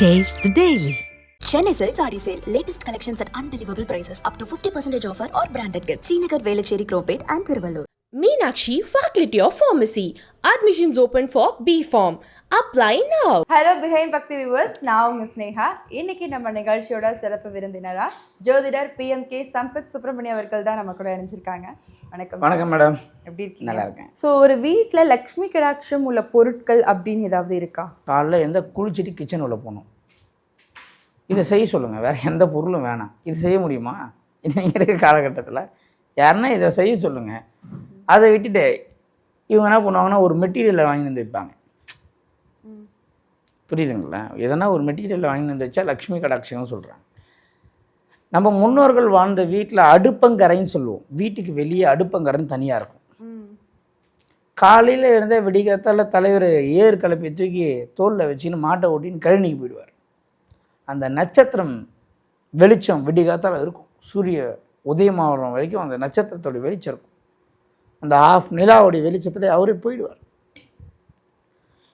Taste the Daily. Chennai Silk Saree Sale. Latest collections at unbelievable prices. Up to 50% offer or branded gifts. Srinagar, Velachery, Cropate and Thiruvallur. Meenakshi Faculty of Pharmacy. Admissions open for B Form. Apply now. Hello behind Bhakti viewers நான் உங்க ஸ்னேகா இன்னைக்கு நம்ம நிகழ்ச்சியோட சிறப்பு விருந்தினரா ஜோதிடர் PMK Sampath Subramaniam அவர்கள் தான் நம்ம கூட இணைஞ்சிருக்காங்க வணக்கம் வணக்கம் மேடம் எப்படி இருக்கீங்க? நல்லா இருக்கேன் ஸோ ஒரு வீட்டில் லக்ஷ்மி கடாட்சம் உள்ள பொருட்கள் அப்படின்னு ஏதாவது இருக்கா? காலைல எந்த குளிச்சுட்டு கிச்சன் உள்ள போகணும். இதை செய்ய சொல்லுங்கள் வேறு எந்த பொருளும் வேணாம். இது செய்ய முடியுமா? இன்னைக்கு இருக்க காலகட்டத்தில் யாருன்னா இதை செய்ய சொல்லுங்கள் அதை விட்டுட்டு இவங்க என்ன பண்ணுவாங்கன்னா ஒரு மெட்டீரியலை வாங்கி வந்து வைப்பாங்க புரியுதுங்களா? எதனா ஒரு மெட்டீரியலை வாங்கி வந்து வச்சா லக்ஷ்மி கடாட்சம்னு சொல்கிறாங்க நம்ம முன்னோர்கள் வாழ்ந்த வீட்டில் அடுப்பங்கரைன்னு சொல்லுவோம். வீட்டுக்கு வெளியே அடுப்பங்கரைன்னு தனியாக இருக்கும். காலையில் இருந்த விடிகாத்தால தலைவர் ஏர் கலப்பி தூக்கி தோளில் வச்சுன்னு மாட்டை ஓட்டின்னு கழனிக்கு போயிடுவார். அந்த நட்சத்திரம் வெளிச்சம் விடிகாத்தால இருக்கும். சூரிய உதயமாகற வரைக்கும் அந்த நட்சத்திரத்தோட வெளிச்சம் இருக்கும். அந்த ஆஃப் நிலாவுடைய வெளிச்சத்தில் அவரே போயிடுவார்.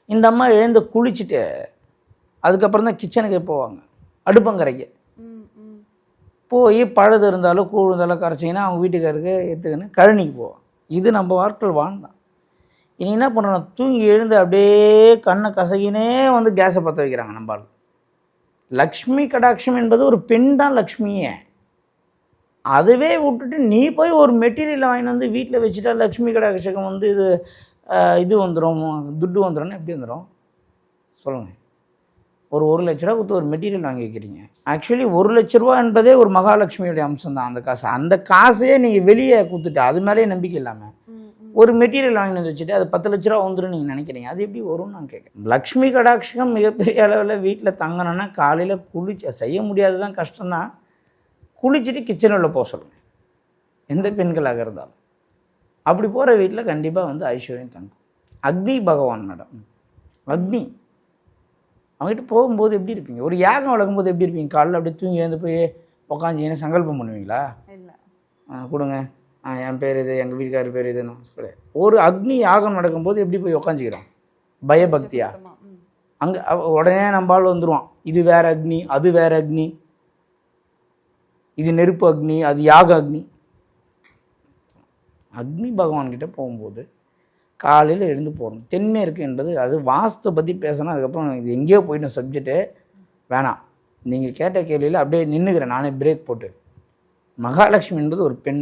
இந்த அம்மா எழுந்து குளிச்சுட்டு அதுக்கப்புறம் தான் கிச்சனுக்கு போவாங்க. அடுப்பங்கரைக்கு. போய் பழுது இருந்தாலும் கூழ் இருந்தாலும் கரைச்சிங்கன்னா அவங்க வீட்டுக்காருக்கு எடுத்துக்கின்னு கழனிக்கு போவான். இது நம்ம வாழ்க்கையில் வாழ்ந்தான். இனி என்ன பண்ணுறோம் தூங்கி எழுந்து அப்படியே கண்ணை கசகினே வந்து கேஸை பற்ற வைக்கிறாங்க நம்ம லக்ஷ்மி கடாட்சம் என்பது ஒரு பெண் தான் லக்ஷ்மியே. அதுவே விட்டுட்டு நீ போய் ஒரு மெட்டீரியலை வாங்கிட்டு வந்து வீட்டில் வச்சுட்டா லக்ஷ்மி கடாட்சகம் வந்து இது இது வந்துடும் துட்டு வந்துடும்னு எப்படி வந்துடும் சொல்லுங்கள் ஒரு ஒரு லட்ச ரூபா கொடுத்து ஒரு மெட்டீரியல் வாங்கி வைக்கிறீங்க. ஆக்சுவலி ஒரு லட்ச ரூபா என்பதே ஒரு மகாலட்சுமியுடைய அம்சம் தான் அந்த காசு. அந்த காசையே நீங்கள் வெளியே கொடுத்துட்டு அது மேலேயே நம்பிக்கை இல்லாமல் ஒரு மெட்டீரியல் வாங்கி வந்து வச்சுட்டு அது பத்து லட்ச ரூபா வந்துடும் நீங்கள் நினைக்கிறீங்க. அது எப்படி வரும்னு நான் கேட்குறேன். லக்ஷ்மி கடாட்சகம் மிகப்பெரிய அளவில் வீட்டில் தங்கணும்னா காலையில் குளிச்சு செய்ய முடியாது தான் கஷ்டம்தான். குளிச்சுட்டு கிச்சனுள்ள போக சொல்லுங்கள் எந்த பெண்களாக இருந்தாலும். அப்படி போகிற வீட்டில் கண்டிப்பாக வந்து ஐஸ்வர்யம் தங்கும். அக்னி பகவான் மேடம். அக்னி. அவங்ககிட்ட போகும்போது எப்படி இருப்பீங்க? ஒரு யாகம் வளர்க்கும்போது எப்படி இருப்பீங்க? காலைல அப்படியே தூங்கி எழுந்து போய் உக்காஞ்சின்னு சங்கல்பம் பண்ணுவீங்களா? ஆ, கொடுங்க. ஆ என் பேர் இது எங்கள் வீட்டுக்காரர் பேர் இதுன்னு சொல்லு. ஒரு அக்னி யாகம் நடக்கும்போது எப்படி போய் உக்காஞ்சிக்கிறோம் பயபக்தியா? அங்கே உடனே ஆள் வந்துடுவான் இது வேற அக்னி அது வேற அக்னி. இது நெருப்பு அக்னி அது யாக அக்னி. அக்னி பகவான் கிட்ட போகும்போது காலையில் எழுந்து போகணும் தென்மேற்கு என்பது அது வாஸ்து பற்றி பேசணும் அதுக்கப்புறம் இது எங்கேயோ போயிடும் சப்ஜெக்ட்டு வேணாம். நீங்கள் கேட்ட கேள்வியில் அப்படியே நின்றுக்கிறேன் நானே பிரேக் போட்டு. மகாலட்சுமி என்பது ஒரு பெண்.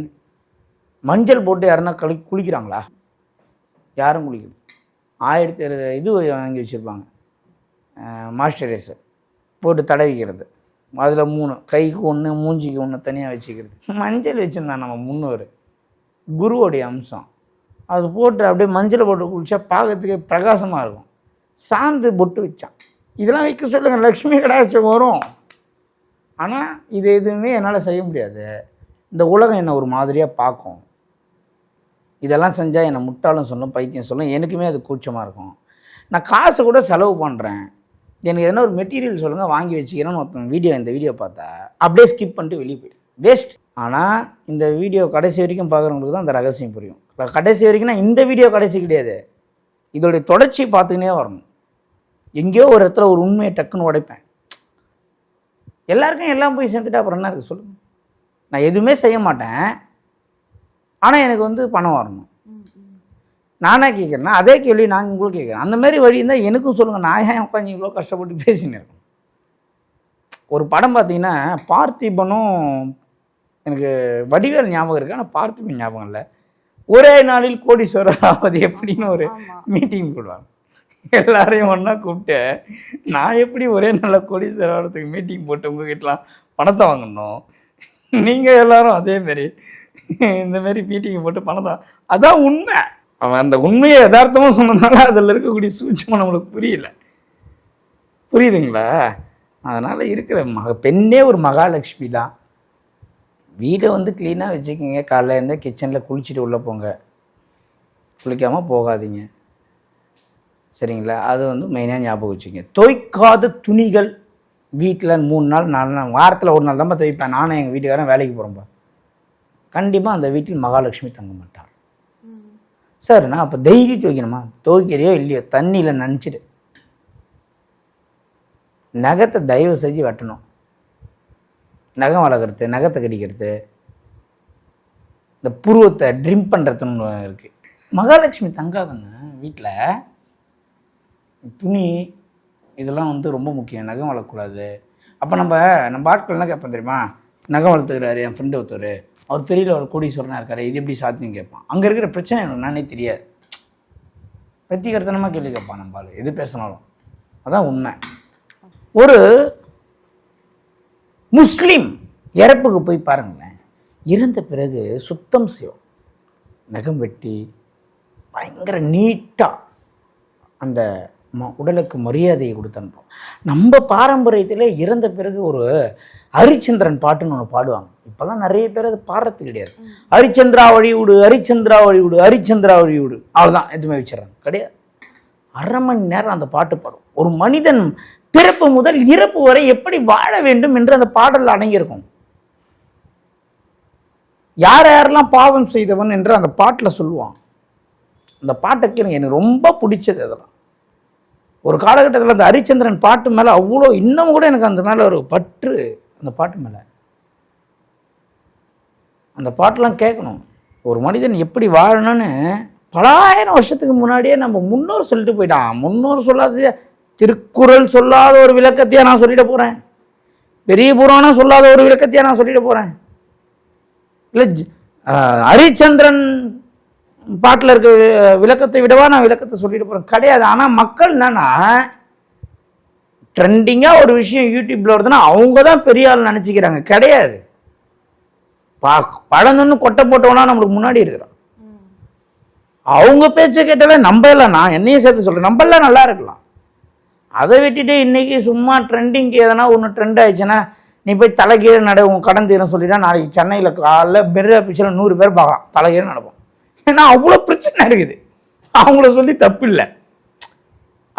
மஞ்சள் போட்டு யாருன்னா கழி குளிக்கிறாங்களா? யாரும் குளிக்கிறது ஆயிரத்தி இது வாங்கி வச்சுருப்பாங்க. மாய்ஸ்சரைசர் போட்டு தடவிக்கிறது அதில் மூணு. கைக்கு ஒன்று மூஞ்சிக்கு ஒன்று தனியாக வச்சுக்கிறது. மஞ்சள் வச்சுருந்தான் நம்ம முன்னோர். குருவோடைய அம்சம். அது போட்டு அப்படியே மஞ்சள் போட்டு குளிச்சா பார்க்கறதுக்கு பிரகாசமாக இருக்கும். சாந்து பொட்டு வச்சான். இதெல்லாம் வைக்க சொல்லுங்கள் லக்ஷ்மி கடாட்சம் வரும். ஆனால் இது எதுவுமே என்னால் செய்ய முடியாது. இந்த உலகம் என்னை ஒரு மாதிரியாக பார்க்கும். இதெல்லாம் செஞ்சால் என்னை முட்டாளும் சொல்லும் பைத்தியம் சொல்லும். எனக்குமே அது கூச்சமாக இருக்கும். நான் காசு கூட செலவு பண்ணுறேன் எனக்கு எதனா ஒரு மெட்டீரியல் சொல்லுங்கள் வாங்கி வச்சுக்கிறேன்னு ஒருத்தன் வீடியோ இந்த வீடியோ பார்த்தா அப்படியே ஸ்கிப் பண்ணிட்டு வெளியே போயிடு. வேஸ்ட். ஆனால் இந்த வீடியோ கடைசி வரைக்கும் பார்க்குறவங்களுக்கு தான் அந்த ரகசியம் புரியும். கடைசி வரைக்கும்னா இந்த வீடியோ கடைசி கிடையாது. இதோடைய தொடர்ச்சி பார்த்துக்கினே வரணும். எங்கேயோ ஒரு இடத்துல ஒரு உண்மையை டக்குன்னு உடைப்பேன். எல்லாருக்கும் எல்லாம் போய் சேர்ந்துட்டு அப்புறம் என்ன இருக்குது சொல்லுங்கள் நான் எதுவுமே செய்ய மாட்டேன். ஆனால் எனக்கு வந்து பணம் வரணும். நானே கேட்குறேன்னா அதே கேள்வி நான் உங்களுக்கு கேட்குறேன் அந்த மாதிரி வழி இருந்தால் எனக்கும் சொல்லுங்கள் நான் ஏன் உட்காந்து இவ்வளோ கஷ்டப்பட்டு பேசின்னு இருக்கோம் ஒரு படம் பார்த்தீங்கன்னா பார்த்திபனும் எனக்கு வடிவேல் ஞாபகம் இருக்குது ஆனால் பார்த்திபன் ஞாபகம் இல்லை. ஒரே நாளில் கோடீஸ்வரர் ஆவது எப்படின்னு ஒரு மீட்டிங் போடுவாங்க. எல்லாரையும் ஒன்றா கூப்பிட்டு நான் எப்படி ஒரே நாளில் கோடீஸ்வரர் ஆகிறதுக்கு மீட்டிங் போட்டு உங்ககிட்டலாம் பணத்தை வாங்கணும்? நீங்கள் எல்லாரும் அதே மாதிரி இந்த மாதிரி மீட்டிங் போட்டு பணத்தை அதான் உண்மை. அவன் அந்த உண்மையை யதார்த்தமாக சொன்னதுனால அதில் இருக்கக்கூடிய சூட்சமாக நம்மளுக்கு புரியல. புரியுதுங்களா? அதனால் இருக்கிற மக பெண்ணே ஒரு மகாலட்சுமி தான் வீடை வந்து க்ளீனாக வச்சுக்கோங்க. காலைல இருந்தால் கிச்சனில் குளிச்சுட்டு உள்ளே போங்க. குளிக்காமல் போகாதீங்க. சரிங்களா? அது வந்து மெயினாக ஞாபகம் வச்சுக்கோங்க. துவைக்காத துணிகள் வீட்டில் மூணு நாள் நாலு நாள் வாரத்தில் ஒரு நாள் தான் துவைப்பேன். நானும் எங்கள் வீட்டுக்காரன் வேலைக்கு போகிறோம்ப்பா கண்டிப்பாக அந்த வீட்டில் மகாலட்சுமி தங்க மாட்டார் சார் நான் அப்போ தைரியம் துவைக்கணுமா? துவைக்கிறியோ இல்லையோ? தண்ணியில் நனைச்சிடு. நகத்தை தயவு செஞ்சு வெட்டணும். நகம் வளர்க்குறது நகத்தை கடிக்கிறது. இந்த புருவத்தை ட்ரிம் பண்ணுறதுன்னு இருக்குது மகாலட்சுமி தங்காதுங்க வீட்டில் துணி இதெல்லாம் வந்து ரொம்ப முக்கியம். நகம் வளர்க்கக்கூடாது. அப்போ நம்ம நம்ம ஆட்கள் என்ன கேட்போம் தெரியுமா? நகம் வளர்த்துக்கிறாரு என் ஃப்ரெண்டு ஒருத்தர். அவர் பெரிய ஒரு கோடீஸ்வரனாக இருக்காரு. இது எப்படி சாத்தியம் கேட்பான். அங்கே இருக்கிற பிரச்சனை என்னன்னே தெரியாது. பிரத்திகர்த்தனமாக கேள்வி கேட்பான் நம்ம எது பேசினாலும். அதான் உண்மை. ஒரு முஸ்லீம் இறப்புக்கு போய் பாருங்களேன். இறந்த பிறகு சுத்தம் செய்யும். நகம் வெட்டி பயங்கர நீட்டாக அந்த ம உடலுக்கு மரியாதையை கொடுத்து அனுப்பும். நம்ம பாரம்பரியத்தில் இறந்த பிறகு ஒரு ஹரிச்சந்திரன் பாட்டுன்னு ஒன்று பாடுவாங்க. இப்போல்லாம் நிறைய பேர் அது பாடுறது கிடையாது. ஹரிச்சந்திரா வழிவிடு ஹரிச்சந்திரா வழிவிடு ஹரிச்சந்திரா வழிவிடு அவ்வளோதான் எதுவுமே வச்சிடறாங்க. கிடையாது. அரை மணி நேரம் அந்த பாட்டு பாடும். ஒரு மனிதன் பிறப்பு முதல் இறப்பு வரை எப்படி வாழ வேண்டும் என்று அந்த பாடல் அடங்கியிருக்கும். யார் யாரெல்லாம் பாவம் செய்தவன் என்று அந்த பாட்டில் சொல்லுவான். அந்த பாட்டுக்கு எனக்கு எனக்கு ரொம்ப பிடிச்சது அதெல்லாம். ஒரு காலகட்டத்தில் அந்த ஹரிச்சந்திரன் பாட்டு மேலே அவ்வளோ இன்னமும் கூட எனக்கு அந்த மேலே ஒரு பற்று அந்த பாட்டு மேலே. அந்த பாட்டெலாம் கேட்கணும். ஒரு மனிதன் எப்படி வாழணும்னு பலாயிரம் வருஷத்துக்கு முன்னாடியே நம்ம முன்னோர் சொல்லிட்டு போயிட்டான். முன்னோர் சொல்லாதது திருக்குறள் சொல்லாத ஒரு விளக்கத்தையா நான் சொல்லிட போகிறேன் பெரிய புராணம் சொல்லாத ஒரு விளக்கத்தையா நான் சொல்லிட போகிறேன் இல்லை ஹரிச்சந்திரன் பாட்டில் இருக்க விளக்கத்தை விடவா நான் விளக்கத்தை சொல்லிட்டு போகிறேன் கிடையாது. ஆனால் மக்கள் என்னன்னா ட்ரெண்டிங்காக ஒரு விஷயம் யூடியூப்ல வருதுன்னா அவங்க தான் பெரிய ஆள் நினச்சிக்கிறாங்க. கிடையாது. பா பழந்தொன்னு கொட்டை போட்டவனா நம்மளுக்கு முன்னாடி இருக்கிறான். அவங்க பேச்சை கேட்டாலே நம்ம இல்லை நான் என்னையும் சேர்த்து சொல்கிறேன் நம்ம எல்லாம் நல்லா இருக்கலாம். அதை விட்டுட்டு இன்னைக்கு சும்மா ட்ரெண்டிங்க்கு எதனா ஒன்று ட்ரெண்ட் ஆயிடுச்சுன்னா நீ போய் தலைகீழ நட உன் கடன் தீரம் சொல்லிட்டா நாளைக்கு சென்னையில் காலைல பெரிய ஆஃபீஸில் நூறு பேர் பார்க்கலாம். தலைகீழ நடப்போம். ஏன்னா அவ்வளோ பிரச்சனை இருக்குது. அவங்கள சொல்லி தப்பு இல்லை.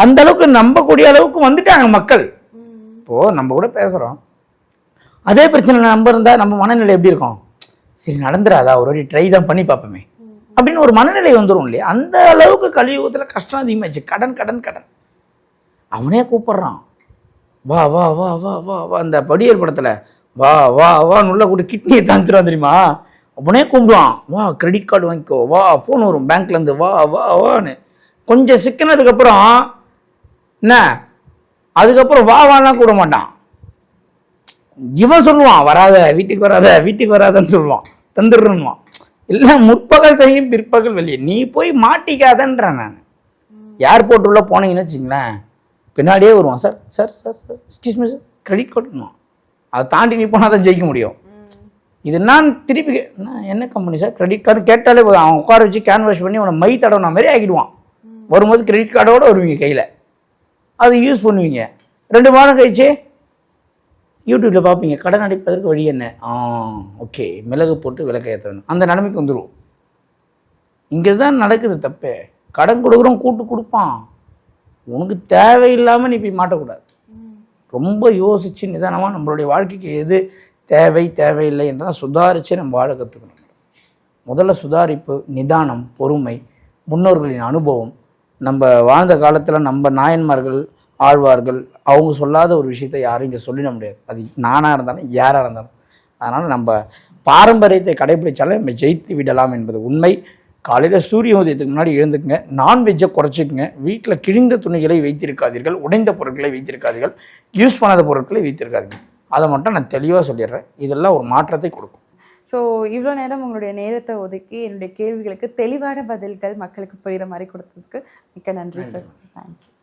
அந்த அளவுக்கு நம்பக்கூடிய அளவுக்கு வந்துட்டாங்க மக்கள். இப்போது நம்ம கூட பேசுகிறோம் அதே பிரச்சனை நம்ம இருந்தால் நம்ம மனநிலை எப்படி இருக்கும்? சரி நடந்துடாதா? ஒரு வாட்டி ட்ரை தான் பண்ணி பார்ப்போமே. அப்படின்னு ஒரு மனநிலை வந்துடும் இல்லையா? அந்த அளவுக்கு கலியுகத்தில் கஷ்டம் அதிகமாகிடுச்சு கடன் கடன் கடன். அவனே கூப்பிடுறான். வா வா வா வா வா வா. அந்த படியல் படத்தில் வா வா வா உள்ள கூட கிட்னியை தாந்துருவான் தெரியுமா? அவனே கூப்பிடுவான். வா கிரெடிட் கார்டு வாங்கிக்கோ. வா ஃபோன் வரும் பேங்க்லேருந்து வா வா வான்னு. கொஞ்சம் சிக்கினதுக்கப்புறம் என்ன? அதுக்கப்புறம் வா வாலாம் கூட மாட்டான். இவன் சொல்லுவான் வராத வீட்டுக்கு வராத வீட்டுக்கு வராதன்னு சொல்லுவான். தந்துடுறேன்னுவான். இல்லை முற்பகல் செய்யும் பிற்பகல் வெளியே. நீ போய் மாட்டிக்காதன்றேன் நான். ஏர்போர்ட் உள்ள போனீங்கன்னு வச்சுங்களேன் பின்னாடியே வருவான். Sir sir sir sir excuse me sir credit கார்டுன்னுவான் அதை தாண்டி நீ போனால் தான் ஜெயிக்க முடியும். இது நான் திருப்பி நான் என்ன கம்பெனி சார்? கிரெடிட் கார்டு கேட்டாலே போதும். அவன் உட்கார வச்சு கேன்வாஷ் பண்ணி உன மை தடவை மாதிரி ஆகிடுவான் வரும்போது கிரெடிட் கார்டோட வருவீங்க கையில். அதை யூஸ் பண்ணுவீங்க. ரெண்டு மாதம் கழிச்சு யூடியூப்பில் பார்ப்பீங்க கடன் அடைப்பதற்கு வழி என்ன? ஆ ஓகே மிளகு போட்டு விளக்க ஏற்றணும் அந்த நிலைமைக்கு வந்துடும் இங்கே தான் நடக்குது தப்பு. கடன் கொடுக்குறோம் கூட்டு கொடுப்பான். உனக்கு தேவையில்லாமல் நீ போய் மாட்டக்கூடாது. ரொம்ப யோசித்து நிதானமாக நம்மளுடைய வாழ்க்கைக்கு எது தேவை தேவையில்லை என்றால் சுதாரித்து நம்ம வாழ கற்றுக்கணும் முதல்ல சுதாரிப்பு நிதானம் பொறுமை முன்னோர்களின் அனுபவம். நம்ம வாழ்ந்த காலத்தில் நம்ம நாயன்மார்கள் ஆழ்வார்கள் அவங்க சொல்லாத ஒரு விஷயத்தை யாரும் இங்கே சொல்லிட முடியாது. அது நானாக இருந்தாலும் யாராக இருந்தாலும். அதனால் நம்ம பாரம்பரியத்தை கடைபிடிச்சாலே நம்ம ஜெயித்து விடலாம் என்பது உண்மை. காலையில் சூரிய உதயத்துக்கு முன்னாடி எழுந்துக்குங்க. நான்வெஜ்ஜை குறைச்சிக்கங்க. வீட்டில் கிழிந்த துணிகளை வைத்திருக்காதீர்கள். உடைந்த பொருட்களை வைத்திருக்காதீர்கள். யூஸ் பண்ணாத பொருட்களை வைத்திருக்காதீங்க. அதை மட்டும் நான் தெளிவாக சொல்லிடுறேன். இதெல்லாம் ஒரு மாற்றத்தை கொடுக்கும். ஸோ இவ்வளோ நேரம் உங்களுடைய நேரத்தை ஒதுக்கி என்னுடைய கேள்விகளுக்கு தெளிவான பதில்கள் மக்களுக்கு புரிகிற மாதிரி கொடுத்ததுக்கு மிக்க நன்றி சார் தேங்க்யூ